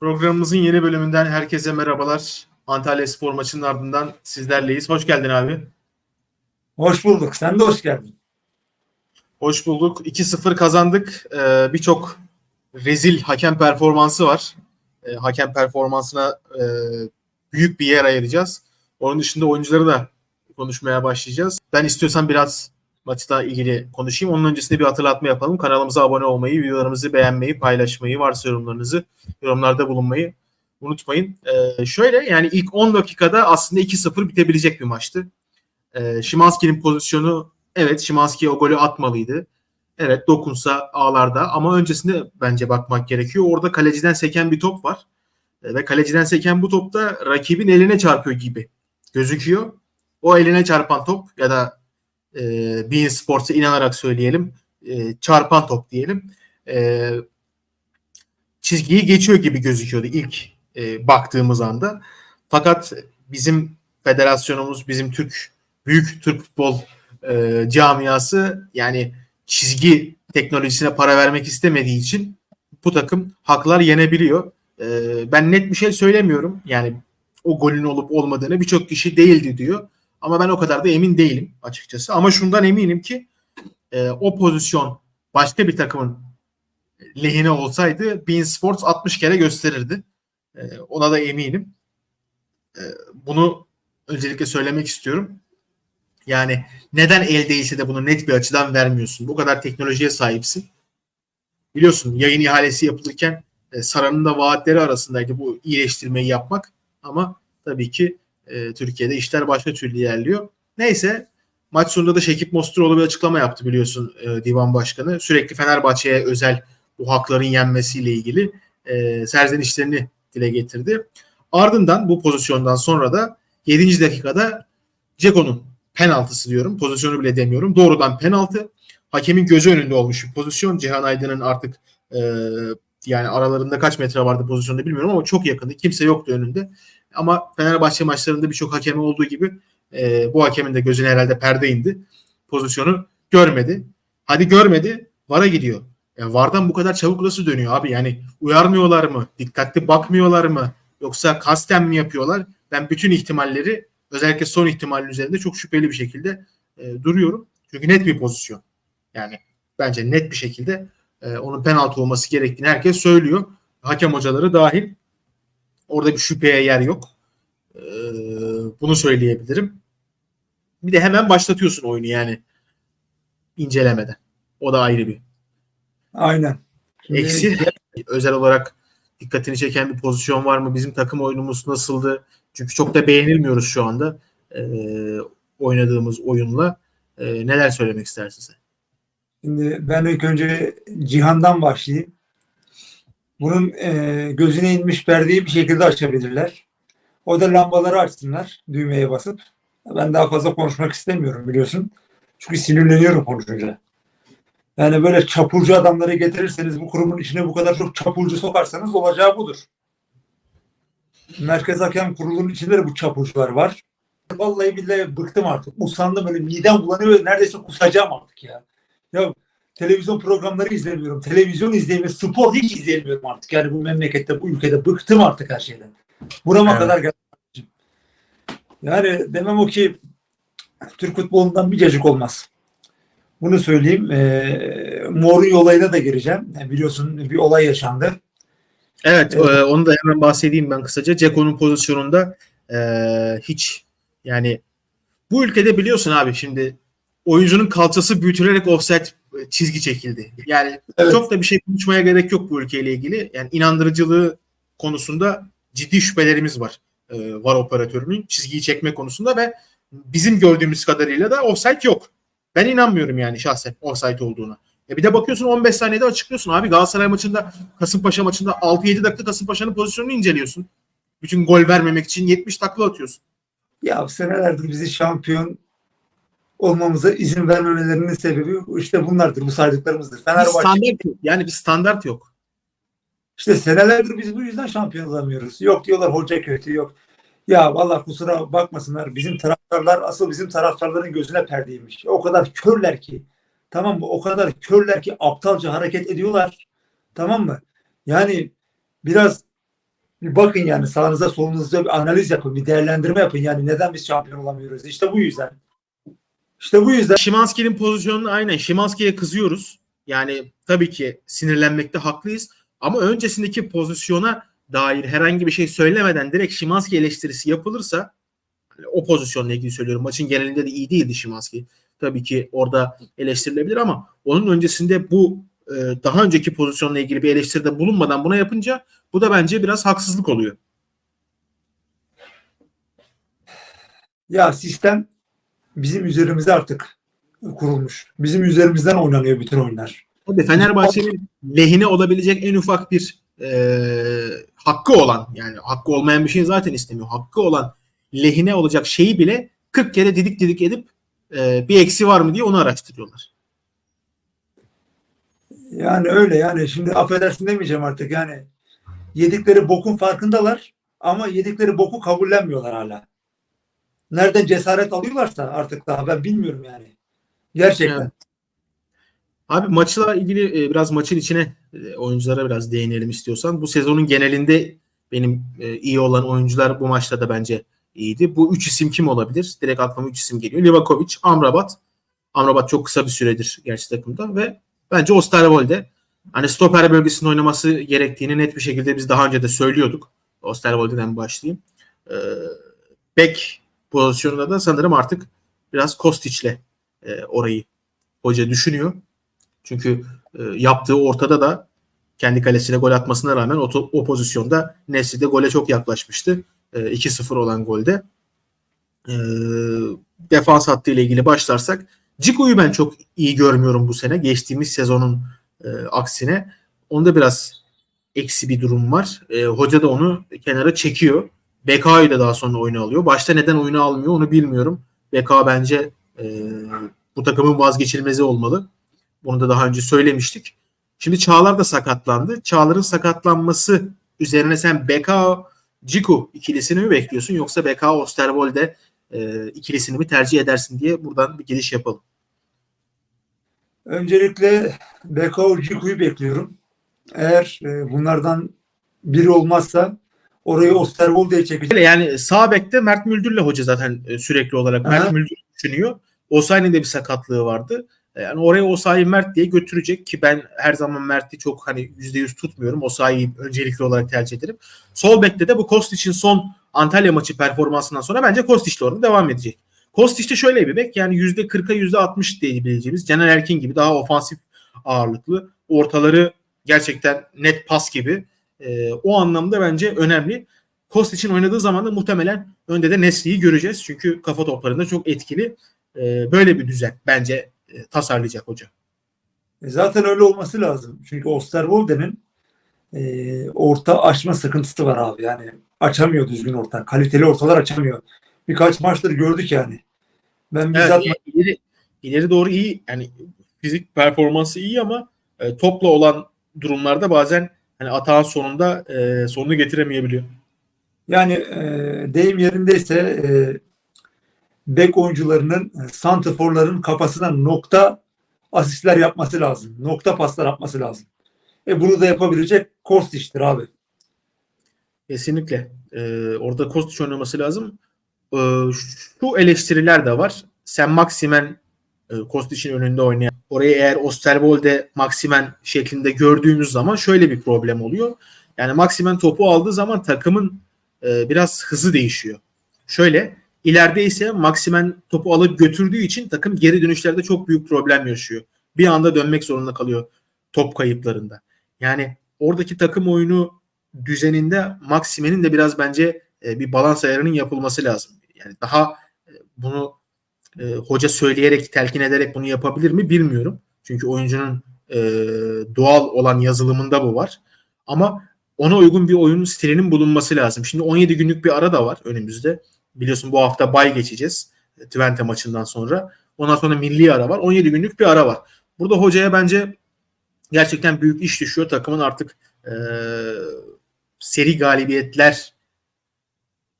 Programımızın yeni bölümünden herkese merhabalar. Antalya Spor maçının ardından sizlerleyiz. Hoş geldin abi. Hoş bulduk. Sen de hoş geldin. Hoş bulduk. 2-0 kazandık. Ee, Birçok rezil hakem performansı var. Ee, hakem performansına e, büyük bir yer ayıracağız. Onun dışında oyuncuları da konuşmaya başlayacağız. Ben istiyorsan biraz maçla ilgili konuşayım. Onun öncesinde bir hatırlatma yapalım. Kanalımıza abone olmayı, videolarımızı beğenmeyi, paylaşmayı, varsa yorumlarınızı yorumlarda bulunmayı unutmayın. Ee, şöyle yani ilk 10 dakikada aslında 2-0 bitebilecek bir maçtı. Ee, Şimanski'nin pozisyonu evet Şimanski o golü atmalıydı. Evet dokunsa ağlarda ama öncesinde bence bakmak gerekiyor. Orada kaleciden seken bir top var. Ee, ve kaleciden seken bu topta rakibin eline çarpıyor gibi gözüküyor. O eline çarpan top ya da e, Bein Sports'a inanarak söyleyelim e, çarpan top diyelim. E, çizgiyi geçiyor gibi gözüküyordu ilk e, baktığımız anda. Fakat bizim federasyonumuz, bizim Türk büyük Türk futbol e, camiası yani çizgi teknolojisine para vermek istemediği için bu takım haklar yenebiliyor. E, ben net bir şey söylemiyorum. Yani o golün olup olmadığını birçok kişi değildi diyor. Ama ben o kadar da emin değilim açıkçası. Ama şundan eminim ki e, o pozisyon başka bir takımın lehine olsaydı Bein Sports 60 kere gösterirdi. E, ona da eminim. E, bunu öncelikle söylemek istiyorum. Yani neden el değilse de bunu net bir açıdan vermiyorsun? Bu kadar teknolojiye sahipsin. Biliyorsun yayın ihalesi yapılırken e, Sara'nın da vaatleri arasındaydı bu iyileştirmeyi yapmak. Ama tabii ki e, Türkiye'de işler başka türlü ilerliyor. Neyse maç sonunda da Şekip Mosturoğlu bir açıklama yaptı biliyorsun e, divan başkanı. Sürekli Fenerbahçe'ye özel bu hakların yenmesiyle ilgili e, serzenişlerini dile getirdi. Ardından bu pozisyondan sonra da 7. dakikada Ceko'nun penaltısı diyorum. Pozisyonu bile demiyorum. Doğrudan penaltı. Hakemin gözü önünde olmuş bir pozisyon. Cihan Aydın'ın artık e, yani aralarında kaç metre vardı pozisyonda bilmiyorum ama çok yakındı. Kimse yoktu önünde. Ama Fenerbahçe maçlarında birçok hakemi olduğu gibi e, bu hakemin de gözüne herhalde perde indi. Pozisyonu görmedi. Hadi görmedi. VAR'a gidiyor. Yani VAR'dan bu kadar çabuk nasıl dönüyor abi? Yani uyarmıyorlar mı? Dikkatli bakmıyorlar mı? Yoksa kasten mi yapıyorlar? Ben bütün ihtimalleri özellikle son ihtimalin üzerinde çok şüpheli bir şekilde e, duruyorum. Çünkü net bir pozisyon. Yani bence net bir şekilde e, onun penaltı olması gerektiğini herkes söylüyor. Hakem hocaları dahil. Orada bir şüpheye yer yok. E, bunu söyleyebilirim. Bir de hemen başlatıyorsun oyunu yani incelemeden. O da ayrı bir. Aynen. Eksi özel olarak dikkatini çeken bir pozisyon var mı? Bizim takım oyunumuz nasıldı? Çünkü çok da beğenilmiyoruz şu anda e, oynadığımız oyunla. E, neler söylemek istersin sen? Şimdi ben ilk önce Cihan'dan başlayayım. Bunun e, gözüne inmiş perdeyi bir şekilde açabilirler. O da lambaları açsınlar düğmeye basıp. Ben daha fazla konuşmak istemiyorum biliyorsun. Çünkü sinirleniyorum konuşunca. Yani böyle çapulcu adamları getirirseniz bu kurumun içine bu kadar çok çapulcu sokarsanız olacağı budur. Merkez Hakem Kurulu'nun içinde de bu çapulcular var. Vallahi billahi bıktım artık. Usandım böyle midem bulanıyor. Neredeyse kusacağım artık ya. Ya televizyon programları izlemiyorum. Televizyon izleyemiyorum. Spor hiç izleyemiyorum artık. Yani bu memlekette, bu ülkede bıktım artık her şeyden. Burama Evet. kadar geldim. Yani demem o ki Türk futbolundan bir cacık olmaz. Bunu söyleyeyim. E, Mourinho olayına da gireceğim. Yani biliyorsun bir olay yaşandı. Evet, Evet. e, onu da hemen bahsedeyim ben kısaca. Ceko'nun pozisyonunda e, hiç yani bu ülkede biliyorsun abi şimdi oyuncunun kalçası büyütülerek offside çizgi çekildi. Yani Evet. çok da bir şey konuşmaya gerek yok bu ülkeyle ilgili. Yani inandırıcılığı konusunda ciddi şüphelerimiz var. E, var operatörünün çizgiyi çekme konusunda ve bizim gördüğümüz kadarıyla da offside yok. Ben inanmıyorum yani şahsen offside olduğuna. E bir de bakıyorsun 15 saniyede açıklıyorsun abi Galatasaray maçında Kasımpaşa maçında 6-7 dakika Kasımpaşa'nın pozisyonunu inceliyorsun. Bütün gol vermemek için 70 takla atıyorsun. Ya senelerdir bizi şampiyon olmamıza izin vermemelerinin sebebi işte bunlardır. Bu saydıklarımızdır. Bir Fenerbahçe standart yok. Yani bir standart yok. işte senelerdir biz bu yüzden şampiyon olamıyoruz. Yok diyorlar hoca kötü yok. Ya vallahi kusura bakmasınlar bizim taraftarlar asıl bizim taraftarların gözüne perdeymiş. O kadar körler ki tamam mı? O kadar körler ki aptalca hareket ediyorlar. Tamam mı? Yani biraz bir bakın yani sağınıza solunuza bir analiz yapın, bir değerlendirme yapın. Yani neden biz şampiyon olamıyoruz? İşte bu yüzden. İşte bu yüzden. Şimanski'nin pozisyonunu aynen Şimanski'ye kızıyoruz. Yani tabii ki sinirlenmekte haklıyız. Ama öncesindeki pozisyona dair herhangi bir şey söylemeden direkt Şimanski eleştirisi yapılırsa hani o pozisyonla ilgili söylüyorum. Maçın genelinde de iyi değildi Şimanski. Tabii ki orada eleştirilebilir ama onun öncesinde bu e, daha önceki pozisyonla ilgili bir eleştiride bulunmadan buna yapınca bu da bence biraz haksızlık oluyor. Ya sistem bizim üzerimize artık kurulmuş. Bizim üzerimizden oynanıyor bütün oyunlar. Tabii Fenerbahçe'nin lehine olabilecek en ufak bir e, hakkı olan yani hakkı olmayan bir şey zaten istemiyor. Hakkı olan lehine olacak şeyi bile 40 kere didik didik edip e, bir eksi var mı diye onu araştırıyorlar. Yani öyle yani şimdi affedersin demeyeceğim artık yani yedikleri bokun farkındalar ama yedikleri boku kabullenmiyorlar hala. Nereden cesaret alıyorlarsa artık daha ben bilmiyorum yani. Gerçekten. Evet. Abi maçla ilgili e, biraz maçın içine e, oyunculara biraz değinelim istiyorsan. Bu sezonun genelinde benim e, iyi olan oyuncular bu maçta da bence iyiydi. Bu üç isim kim olabilir? Direkt aklıma üç isim geliyor. Livakovic, Amrabat. Amrabat çok kısa bir süredir gerçi takımda ve bence Osterwolde hani stoper bölgesinde oynaması gerektiğini net bir şekilde biz daha önce de söylüyorduk. Osterwolde'den başlayayım. Ee, bek pozisyonunda da sanırım artık biraz Kostic'le e, orayı hoca düşünüyor. Çünkü e, yaptığı ortada da kendi kalesine gol atmasına rağmen o, o pozisyonda Nesri de gole çok yaklaşmıştı. E, 2-0 olan golde. E, defans hattı ile ilgili başlarsak Ciku'yu ben çok iyi görmüyorum bu sene. Geçtiğimiz sezonun e, aksine. Onda biraz eksi bir durum var. E, hoca da onu kenara çekiyor. BK'yı da daha sonra oyuna alıyor. Başta neden oyuna almıyor onu bilmiyorum. BK bence e, bu takımın vazgeçilmezi olmalı. Bunu da daha önce söylemiştik. Şimdi Çağlar da sakatlandı. Çağlar'ın sakatlanması üzerine sen Beka Ciku ikilisini mi bekliyorsun yoksa Beka Osterwolde e, ikilisini mi tercih edersin diye buradan bir giriş yapalım. Öncelikle Bekao Ciku'yu bekliyorum. Eğer e, bunlardan biri olmazsa orayı Osterwolde'ye çekecek. Yani sağ bekte Mert Müldür'le hoca zaten e, sürekli olarak Aha. Mert Müldür düşünüyor. Osayi'nin de bir sakatlığı vardı. E, Yani oraya Osayi Mert diye götürecek ki ben her zaman Mert'i çok hani %100 tutmuyorum. Osayi'yi öncelikli olarak tercih ederim. Sol bekte de bu Kostic'in son Antalya maçı performansından sonra bence Kostic de orada devam edecek. Kostic de şöyle bir bek yani %40'a %60 diyebileceğimiz Caner Erkin gibi daha ofansif ağırlıklı ortaları gerçekten net pas gibi. E, o anlamda bence önemli. Kostic'in oynadığı zaman da muhtemelen önde de Nesli'yi göreceğiz. Çünkü kafa toplarında çok etkili. E, böyle bir düzen bence e, tasarlayacak hoca. E, Zaten öyle olması lazım. Çünkü Osterwolde'nin e, orta açma sıkıntısı var abi. Yani açamıyor düzgün orta. Kaliteli ortalar açamıyor. Birkaç maçtır gördük yani. Ben bizzat Evet, ileri, ileri doğru iyi yani fizik performansı iyi ama e, topla olan durumlarda bazen hani atağın sonunda e, sonunu getiremeyebiliyor. yani e, deyim yerindeyse e, bek oyuncularının e, santrforların kafasına nokta asistler yapması lazım. Nokta paslar yapması lazım. E bunu da yapabilecek Kostic'tir abi. Kesinlikle. Ee, orada Kostić oynaması lazım. Ee, şu eleştiriler de var. Sen Maximen e, Kostić'in önünde oynayan. Orayı eğer Osterwolde Maximen şeklinde gördüğümüz zaman şöyle bir problem oluyor. Yani Maximen topu aldığı zaman takımın e, biraz hızı değişiyor. Şöyle ileride ise Maximen topu alıp götürdüğü için takım geri dönüşlerde çok büyük problem yaşıyor. Bir anda dönmek zorunda kalıyor top kayıplarında. Yani oradaki takım oyunu düzeninde Maxime'nin de biraz bence e, bir balans ayarının yapılması lazım. Yani daha e, bunu e, hoca söyleyerek, telkin ederek bunu yapabilir mi bilmiyorum. Çünkü oyuncunun e, doğal olan yazılımında bu var. Ama ona uygun bir oyun stilinin bulunması lazım. Şimdi 17 günlük bir ara da var önümüzde. Biliyorsun bu hafta bay geçeceğiz. e, Twente maçından sonra. Ondan sonra milli ara var. 17 günlük bir ara var. Burada hocaya bence gerçekten büyük iş düşüyor. Takımın artık e, seri galibiyetler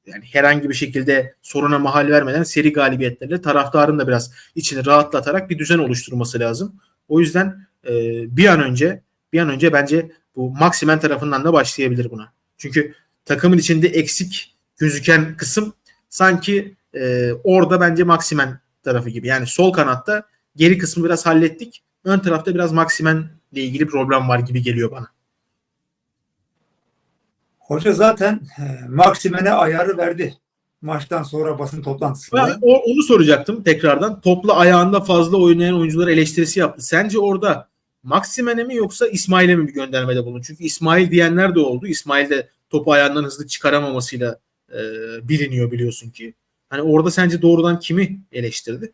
yani herhangi bir şekilde soruna mahal vermeden seri galibiyetlerle taraftarın da biraz içini rahatlatarak bir düzen oluşturması lazım. O yüzden e, bir an önce bir an önce bence bu Maximen tarafından da başlayabilir buna. Çünkü takımın içinde eksik gözüken kısım sanki e, orada bence Maximen tarafı gibi. Yani sol kanatta geri kısmı biraz hallettik. Ön tarafta biraz Maximen ile ilgili problem var gibi geliyor bana. Hoca zaten e, Maksimen'e ayarı verdi. Maçtan sonra basın toplantısında. Ben o- onu soracaktım tekrardan. Topla ayağında fazla oynayan oyuncular eleştirisi yaptı. Sence orada Maximen'e mi yoksa İsmail'e mi bir göndermede bulun? Çünkü İsmail diyenler de oldu. İsmail de topu ayağından hızlı çıkaramamasıyla e, biliniyor biliyorsun ki. Hani orada sence doğrudan kimi eleştirdi?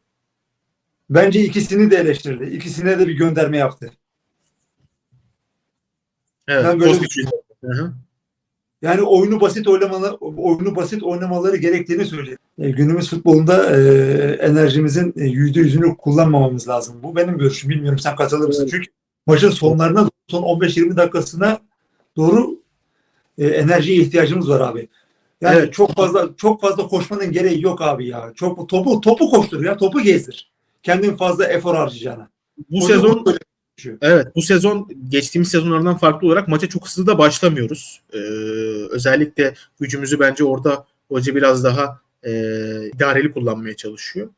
Bence ikisini de eleştirdi. İkisine de bir gönderme yaptı. Evet. Ben böyle Kostic- Hı hı. Yani oyunu basit oynamaları, oyunu basit oynamaları gerektiğini söyledi. E, günümüz futbolunda e, enerjimizin e, yüzde yüzünü kullanmamamız lazım. Bu benim görüşüm. Bilmiyorum sen katılır mısın? Evet. Çünkü maçın sonlarına son 15-20 dakikasına doğru e, enerjiye ihtiyacımız var abi. Yani Evet. çok fazla çok fazla koşmanın gereği yok abi ya. Çok topu topu koştur ya, topu gezdir. Kendin fazla efor harcayacağına. Bu Oyun sezon. Evet bu sezon geçtiğimiz sezonlardan farklı olarak maça çok hızlı da başlamıyoruz. Ee, özellikle gücümüzü bence orada hoca biraz daha e, idareli kullanmaya çalışıyor.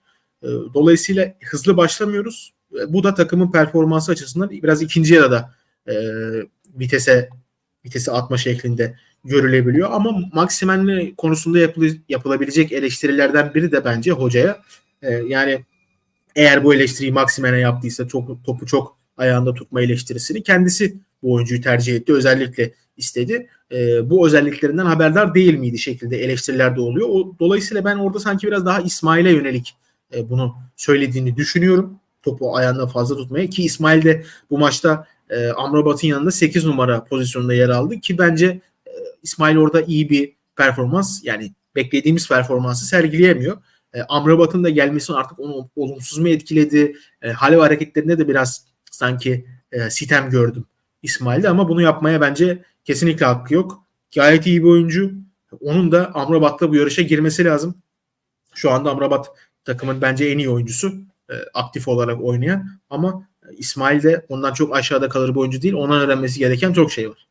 Ee, dolayısıyla hızlı başlamıyoruz. Bu da takımın performansı açısından biraz ikinci yarıda e, vitese vitesi atma şeklinde görülebiliyor. Ama Maximen'le konusunda yapılı, yapılabilecek eleştirilerden biri de bence hocaya. E, yani eğer bu eleştiriyi Maximen'e yaptıysa çok topu çok ayağında tutma eleştirisini kendisi bu oyuncuyu tercih etti. Özellikle istedi. E, bu özelliklerinden haberdar değil miydi şekilde eleştiriler de oluyor. O, dolayısıyla ben orada sanki biraz daha İsmail'e yönelik e, bunu söylediğini düşünüyorum. Topu ayağında fazla tutmaya ki İsmail de bu maçta e, Amrabat'ın yanında 8 numara pozisyonunda yer aldı ki bence e, İsmail orada iyi bir performans yani beklediğimiz performansı sergileyemiyor. E, Amrabat'ın da gelmesi artık onu olumsuz mu etkiledi? E, hal ve hareketlerinde de biraz sanki e, sitem gördüm İsmail'de ama bunu yapmaya bence kesinlikle hakkı yok. Gayet iyi bir oyuncu. Onun da Amrabat'la bu yarışa girmesi lazım. Şu anda Amrabat takımın bence en iyi oyuncusu. e, aktif olarak oynayan ama İsmail de ondan çok aşağıda kalır bir oyuncu değil. Ondan öğrenmesi gereken çok şey var.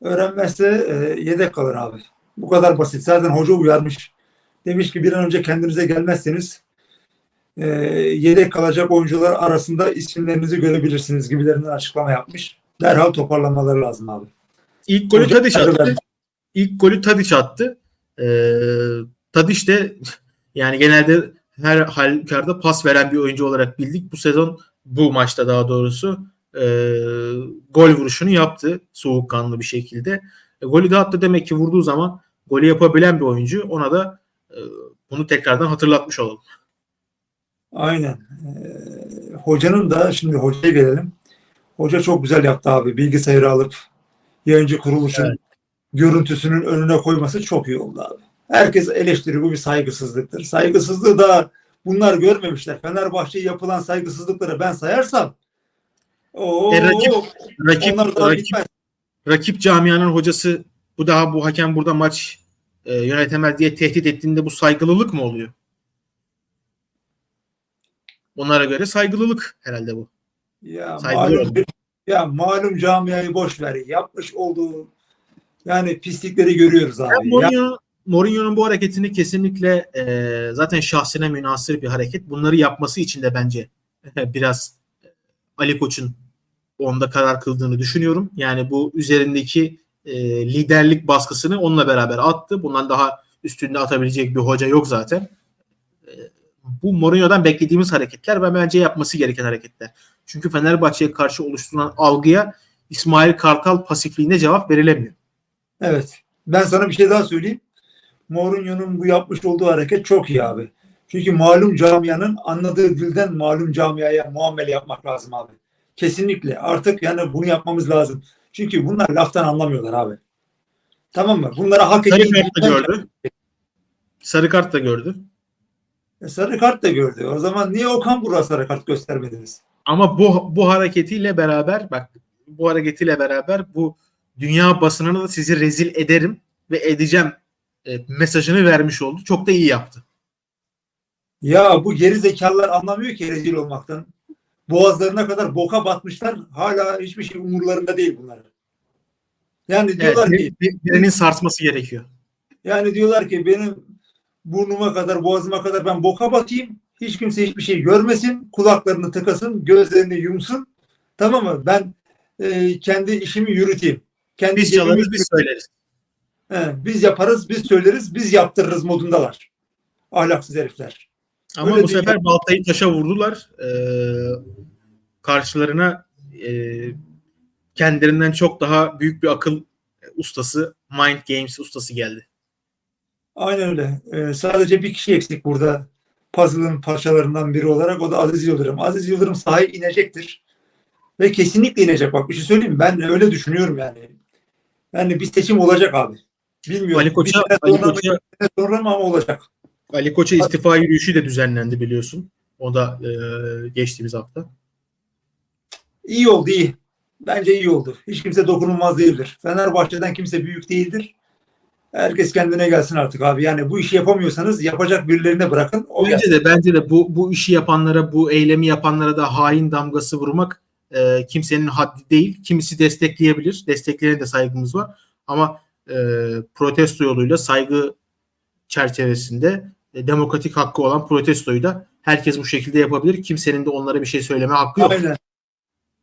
Öğrenmezse e, yedek kalır abi. Bu kadar basit. Zaten hoca uyarmış. Demiş ki bir an önce kendinize gelmezseniz e, yedek kalacak oyuncular arasında isimlerinizi görebilirsiniz gibilerinden açıklama yapmış. Derhal toparlamaları lazım abi. İlk golü Tadiç attı. İlk golü Tadiç attı. Ee, Tadiç de yani genelde her halükarda pas veren bir oyuncu olarak bildik. Bu sezon bu maçta daha doğrusu e, gol vuruşunu yaptı soğukkanlı bir şekilde. E, golü de attı demek ki vurduğu zaman golü yapabilen bir oyuncu. Ona da e, bunu tekrardan hatırlatmış olalım. Aynen. Ee, hocanın da şimdi hocaya gelelim. Hoca çok güzel yaptı abi. Bilgisayarı alıp yayıncı kuruluşun Evet. görüntüsünün önüne koyması çok iyi oldu abi. Herkes eleştiri bu bir saygısızlıktır. Saygısızlığı da bunlar görmemişler. Fenerbahçe'ye yapılan saygısızlıkları ben sayarsam o E, rakip- Rakip, rakip, bitmez. rakip camianın hocası bu daha bu hakem burada maç e, yönetemez diye tehdit ettiğinde bu saygılılık mı oluyor? Onlara göre saygılılık herhalde bu. Ya Saygılı malum, ya malum camiayı boş ver. Yapmış olduğu yani pislikleri görüyoruz abi. Ya- Mourinho, Mourinho'nun bu hareketini kesinlikle e, zaten şahsine münasır bir hareket. Bunları yapması için de bence biraz Ali Koç'un onda karar kıldığını düşünüyorum. Yani bu üzerindeki e, liderlik baskısını onunla beraber attı. Bundan daha üstünde atabilecek bir hoca yok zaten. Bu Mourinho'dan beklediğimiz hareketler ve bence yapması gereken hareketler. Çünkü Fenerbahçe'ye karşı oluşturulan algıya İsmail Kartal pasifliğinde cevap verilemiyor. Evet. Ben sana bir şey daha söyleyeyim. Mourinho'nun bu yapmış olduğu hareket çok iyi abi. Çünkü malum camianın anladığı dilden malum camiaya muamele yapmak lazım abi. Kesinlikle. Artık yani bunu yapmamız lazım. Çünkü bunlar laftan anlamıyorlar abi. Tamam mı? Bunlara hak Sarı kart da gördü. Sarı kart da gördü. E, Sarı kart da gördü. O zaman niye Okan Buruk'a sarı kart göstermediniz? Ama bu bu hareketiyle beraber bak bu hareketiyle beraber bu dünya basınına da sizi rezil ederim ve edeceğim e, mesajını vermiş oldu. Çok da iyi yaptı. Ya bu geri zekalılar anlamıyor ki rezil olmaktan. Boğazlarına kadar boka batmışlar. Hala hiçbir şey umurlarında değil bunlar. Yani Evet, diyorlar ki bir- bir- birinin sarsması gerekiyor. yani diyorlar ki benim burnuma kadar boğazıma kadar ben boka batayım. Hiç kimse hiçbir şey görmesin. Kulaklarını tıkasın, gözlerini yumsun. Tamam mı? Ben e, kendi işimi yürüteyim. Kendi Biz çalarız, biz söyleriz. He, biz yaparız, biz söyleriz, biz yaptırırız modundalar. Ahlaksız herifler. Ama Öyle bu sefer baltayı taşa vurdular. Ee, karşılarına e, kendilerinden çok daha büyük bir akıl ustası, mind games ustası geldi. Aynen öyle. Ee, sadece bir kişi eksik burada puzzle'ın parçalarından biri olarak. O da Aziz Yıldırım. Aziz Yıldırım sahaya inecektir. Ve kesinlikle inecek. Bak bir şey söyleyeyim mi? Ben öyle düşünüyorum yani. Yani bir seçim olacak abi. Bilmiyorum. Ali Koç'a, Ali Koç'a, sonra mı ama olacak. Ali Koç'a istifa yürüyüşü de düzenlendi biliyorsun. O da e, geçtiğimiz hafta. İyi oldu iyi. Bence iyi oldu. Hiç kimse dokunulmaz değildir. Fenerbahçe'den kimse büyük değildir. Herkes kendine gelsin artık abi. Yani bu işi yapamıyorsanız yapacak birilerine bırakın. O Bence de bence de bu bu işi yapanlara, bu eylemi yapanlara da hain damgası vurmak e, kimsenin haddi değil. Kimisi destekleyebilir. Desteklerine de saygımız var. Ama e, protesto yoluyla saygı çerçevesinde e, demokratik hakkı olan protestoyu da herkes bu şekilde yapabilir. Kimsenin de onlara bir şey söyleme hakkı yok. Aynen.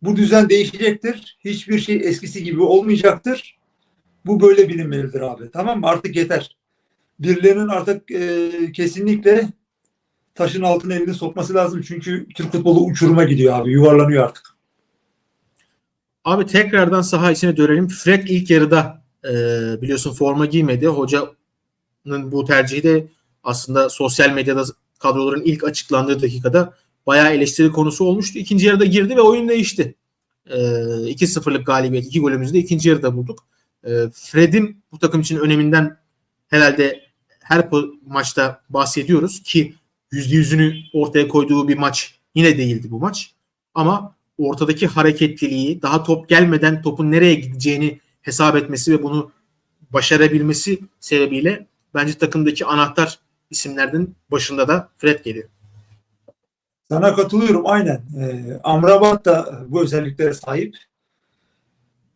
Bu düzen değişecektir. Hiçbir şey eskisi gibi olmayacaktır. Bu böyle bilinmelidir abi. Tamam mı? Artık yeter. Birilerinin artık e, kesinlikle taşın altına elini sokması lazım. Çünkü Türk futbolu uçuruma gidiyor abi. Yuvarlanıyor artık. Abi tekrardan saha içine dönelim. Fred ilk yarıda e, biliyorsun forma giymedi. Hocanın bu tercihi de aslında sosyal medyada kadroların ilk açıklandığı dakikada bayağı eleştiri konusu olmuştu. İkinci yarıda girdi ve oyun değişti. E, 2-0'lık galibiyet, iki golümüzü de ikinci yarıda bulduk. E, Fred'in bu takım için öneminden herhalde her maçta bahsediyoruz ki %100'ünü ortaya koyduğu bir maç yine değildi bu maç. Ama ortadaki hareketliliği, daha top gelmeden topun nereye gideceğini hesap etmesi ve bunu başarabilmesi sebebiyle bence takımdaki anahtar isimlerden başında da Fred geliyor. Sana katılıyorum aynen. Ee, Amrabat da bu özelliklere sahip.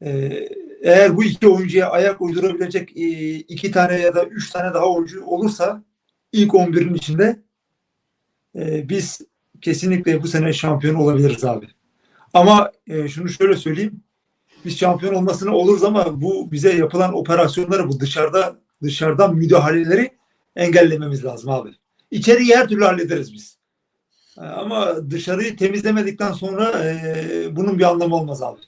Ee, eğer bu iki oyuncuya ayak uydurabilecek e, iki tane ya da üç tane daha oyuncu olursa ilk 11'in içinde e, biz kesinlikle bu sene şampiyon olabiliriz abi. Ama e, şunu şöyle söyleyeyim. Biz şampiyon olmasını oluruz ama bu bize yapılan operasyonları bu dışarıda dışarıdan müdahaleleri engellememiz lazım abi. İçeriği her türlü hallederiz biz. E, Ama dışarıyı temizlemedikten sonra e, bunun bir anlamı olmaz abi.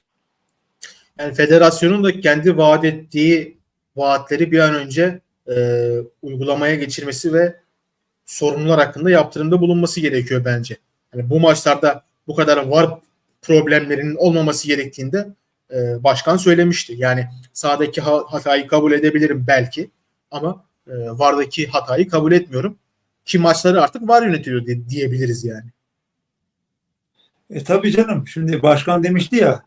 Yani federasyonun da kendi vaat ettiği vaatleri bir an önce e, uygulamaya geçirmesi ve sorunlar hakkında yaptırımda bulunması gerekiyor bence. Yani bu maçlarda bu kadar var problemlerinin olmaması gerektiğinde e, başkan söylemişti. Yani sahadaki ha- hatayı kabul edebilirim belki ama e, vardaki hatayı kabul etmiyorum. Ki maçları artık var yönetiyor di- diyebiliriz yani. E tabii canım. Şimdi başkan demişti ya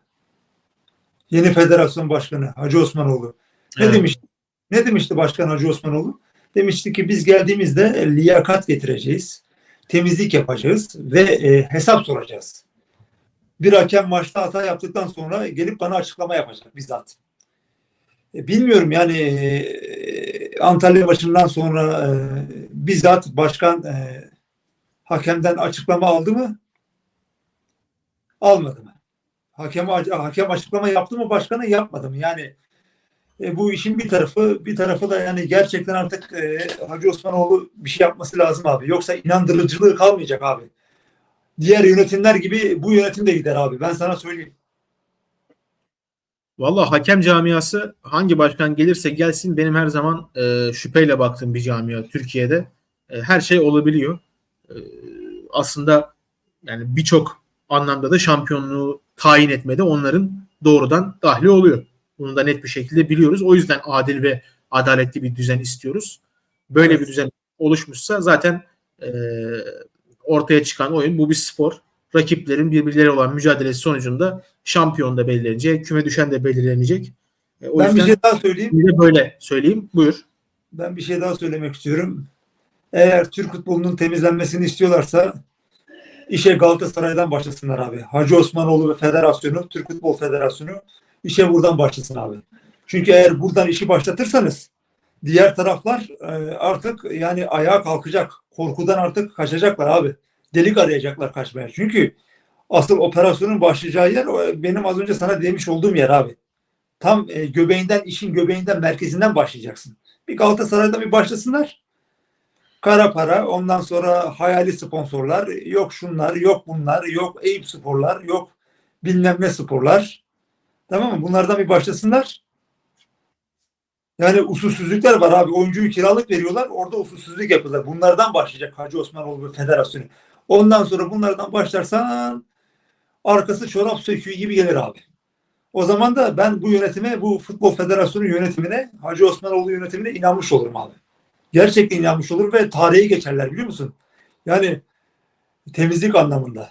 yeni federasyon başkanı Hacı Osmanoğlu. Ne Evet. demişti? Ne demişti başkan Hacı Osmanoğlu? Demişti ki biz geldiğimizde e, liyakat getireceğiz. Temizlik yapacağız ve e, hesap soracağız. Bir hakem maçta hata yaptıktan sonra gelip bana açıklama yapacak bizzat. E, bilmiyorum yani e, Antalya maçından sonra e, bizzat başkan e, hakemden açıklama aldı mı? Almadı mı? Hakem, hakem açıklama yaptı mı başkanı yapmadı mı? Yani e, bu işin bir tarafı bir tarafı da yani gerçekten artık e, Hacı Osmanoğlu bir şey yapması lazım abi. Yoksa inandırıcılığı kalmayacak abi. Diğer yönetimler gibi bu yönetim de gider abi. Ben sana söyleyeyim. Valla hakem camiası hangi başkan gelirse gelsin benim her zaman e, şüpheyle baktığım bir camia Türkiye'de. E, her şey olabiliyor. E, aslında yani birçok anlamda da şampiyonluğu tayin etmede onların doğrudan dahli oluyor. Bunu da net bir şekilde biliyoruz. O yüzden adil ve adaletli bir düzen istiyoruz. Böyle Evet. bir düzen oluşmuşsa zaten e, ortaya çıkan oyun bu bir spor. Rakiplerin birbirleri olan mücadelesi sonucunda şampiyon da belirlenecek, küme düşen de belirlenecek. E, o Ben bir yüzden şey daha söyleyeyim. bir de böyle söyleyeyim. Buyur. Ben bir şey daha söylemek istiyorum. Eğer Türk futbolunun temizlenmesini istiyorlarsa işe Galatasaray'dan başlasınlar abi. Hacı Osmanoğlu ve Federasyonu, Türk Futbol Federasyonu işe buradan başlasın abi. Çünkü eğer buradan işi başlatırsanız diğer taraflar e, artık yani ayağa kalkacak. Korkudan artık kaçacaklar abi. Delik arayacaklar kaçmaya. Çünkü asıl operasyonun başlayacağı yer benim az önce sana demiş olduğum yer abi. Tam e, göbeğinden, işin göbeğinden, merkezinden başlayacaksın. Bir Galatasaray'da bir başlasınlar. Kara para, ondan sonra hayali sponsorlar, yok şunlar, yok bunlar, yok Eyüp sporlar, yok bilmem ne sporlar. Tamam mı? Bunlardan bir başlasınlar. Yani usulsüzlükler var abi. Oyuncuyu kiralık veriyorlar. Orada usulsüzlük yapıyorlar. Bunlardan başlayacak Hacı Osmanoğlu ve Federasyonu. Ondan sonra bunlardan başlarsan arkası çorap söküğü gibi gelir abi. O zaman da ben bu yönetime, bu Futbol Federasyonu yönetimine, Hacı Osmanoğlu yönetimine inanmış olurum abi. Gerçekten inanmış olur ve tarihe geçerler biliyor musun? Yani temizlik anlamında.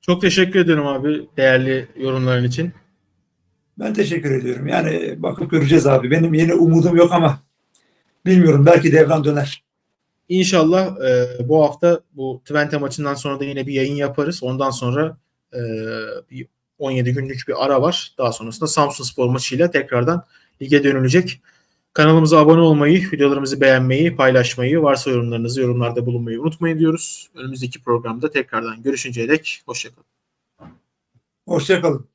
Çok teşekkür ederim abi değerli yorumların için. Ben teşekkür ediyorum. Yani bakıp göreceğiz abi. Benim yeni umudum yok ama bilmiyorum. Belki devran döner. İnşallah e, bu hafta bu Twente maçından sonra da yine bir yayın yaparız. Ondan sonra e, bir 17 günlük bir ara var. Daha sonrasında Samsun Spor maçıyla tekrardan lige dönülecek. Kanalımıza abone olmayı, videolarımızı beğenmeyi, paylaşmayı, varsa yorumlarınızı yorumlarda bulunmayı unutmayın diyoruz. Önümüzdeki programda tekrardan görüşünceye dek hoşçakalın. Hoşçakalın.